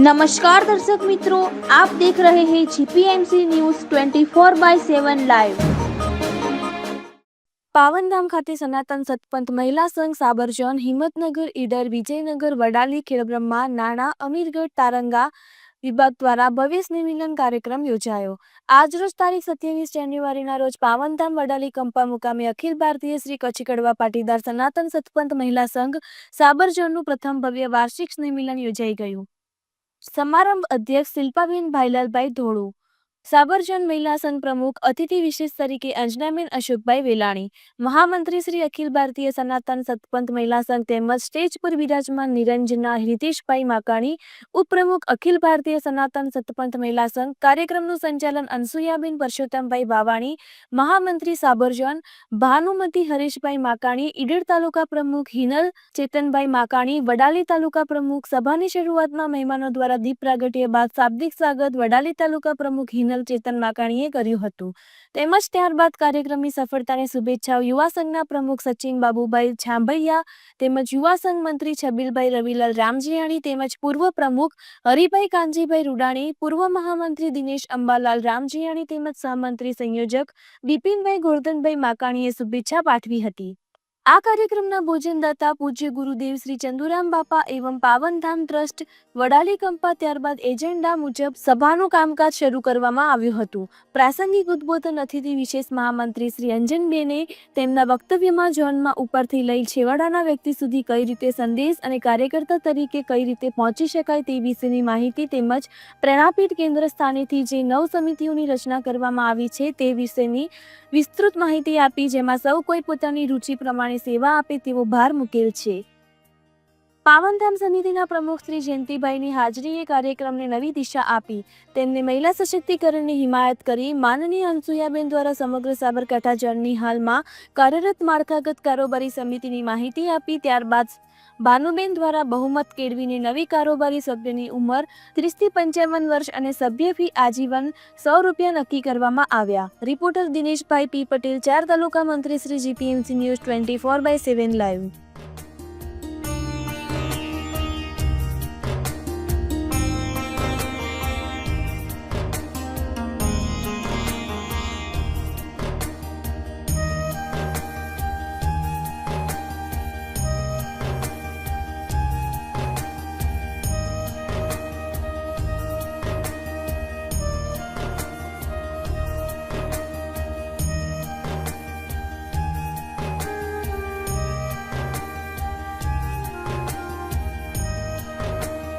નમસ્કાર દર્શક મિત્રો આપ દેખ રહે હૈ GPMC news 24 by 7 live Pavandham ખાતે સનાતન સતપંથ મહિલા સંઘ સાબરજન, હિંમતનગર, ઈડર, વિજયનગર, વડાલી, ખેડબ્રહ્મા, નાણા, અમીરગઢ, તારંગા વિભાગ દ્વારા ભવ્ય સ્નેહમિલન કાર્યક્રમ યોજાયો. આજરોજ તારીખ સત્યાવીસ જાન્યુઆરીના રોજ પાવનધામ વડાલી કંપા મુકામે અખિલ ભારતીય શ્રી કચ્છી કડવા પાટીદાર સનાતન સતપંથ મહિલા સંઘ સાબરજોનનું પ્રથમ ભવ્ય વાર્ષિક સ્નેહમિલન યોજાઈ ગયું. સમારંભ અધ્યક્ષ શિલ્પાબેન ભાઈલાલભાઈ ધોળુ સાબરજન મહિલા સંઘ પ્રમુખ અતિથિ વિશેષ તરીકે અંજનાબેન અશોકભાઈ વેલાણી, મહામંત્રી શ્રી અખિલ ભારતીય સનાતન સતપંથ મહિલા સંઘ તેમજ સ્ટેજ પર બિરાજમાન નિરંજના હિતેશભાઈ માકાણી, ઉપપ્રમુખ અખિલ ભારતીય સનાતન સતપંથ મહિલા સંઘ કાર્યક્રમનું સંચાલન અનસુયાબેન પરસોત્તમભાઈ બાવાણી મહામંત્રી સાબરજન, ભાનુમતી હરેશભાઈ માકાણી, ઈડર તાલુકા પ્રમુખ હિનલ ચેતનભાઈ માકાણી, વડાલી તાલુકા પ્રમુખ સભાની શરૂઆતમાં મહેમાનો દ્વારા દીપ પ્રાગટ્ય બાદ શાબ્દિક સ્વાગત, વડાલી તાલુકા પ્રમુખ હિનલ ચેતન માકાણીએ કર્યું હતું. તેમજ ત્યારબાદ કાર્યક્રમની સફળતાની શુભેચ્છાઓ યુવા સંઘના પ્રમુખ સચિન બાબુભાઈ છાંભૈયા તેમજ યુવા સંઘ મંત્રી છબીલભાઈ રવિલાલ રામજીયાણી, તેમજ પૂર્વ પ્રમુખ હરિભાઈ કાનજીભાઈ રૂડાણી, પૂર્વ મહામંત્રી દિનેશ અંબાલાલ રામજીયાણી તેમજ સહમંત્રી સંયોજક બિપિનભાઈ ગોરધનભાઈ માકાણીએ શુભેચ્છા પાઠવી હતી. આ કાર્યક્રમના ભોજનદાતા પૂજ્ય ગુરુદેવ શ્રી ચંદુરામ બાપા એવં પાવનધામ ટ્રસ્ટ વડાલી કંપા ત્યારબાદ એજન્ડા મુજબ સભાનું કામકાજ શરૂ કરવામાં આવ્યું હતું. પ્રાસંગિક ઉદ્બોધન અતિથિ વિશેષ મહામંત્રી શ્રી અંજનબેને તેમના વક્તવ્યમાં ઝોનમાં ઉપરથી લઈ છેવાડાના વ્યક્તિ સુધી કઈ રીતે સંદેશ અને કાર્યકર્તા તરીકે કઈ રીતે પહોંચી શકાય તે વિશેની માહિતી તેમજ પ્રેરણાપીઠ કેન્દ્ર સ્થાનેથી જે નવ સમિતિઓની રચના કરવામાં આવી છે તે વિશેની વિસ્તૃત માહિતી આપી, જેમાં સૌ કોઈ પોતાની રુચિ પ્રમાણે સેવા આપે તેવો ભાર મૂકેલ છે. પાવનધામ સમિતિના પ્રમુખ શ્રી જયંતિભાઈની હાજરીએ કાર્યક્રમને નવી દિશા આપી. તેમને મહિલા સશક્તિકરણની હિમાયત કરી માનનીય અનસુયાબેન દ્વારા સમગ્ર સાબરકાંઠા જળની હાલમાં કાર્યરત માળખાગત કારોબારી સમિતિની માહિતી આપી, ત્યારબાદ ભાનુબેન દ્વારા બહુમત કેળવીને નવી કારોબારી સભ્યની ઉંમર ત્રીસથી પંચાવન વર્ષ અને સભ્ય ફી આજીવન સો રૂપિયા નક્કી કરવામાં આવ્યા. રિપોર્ટર દિનેશભાઈ પી પટેલ, ચાર તાલુકા મંત્રી Shri GPMC news twenty four by seven live.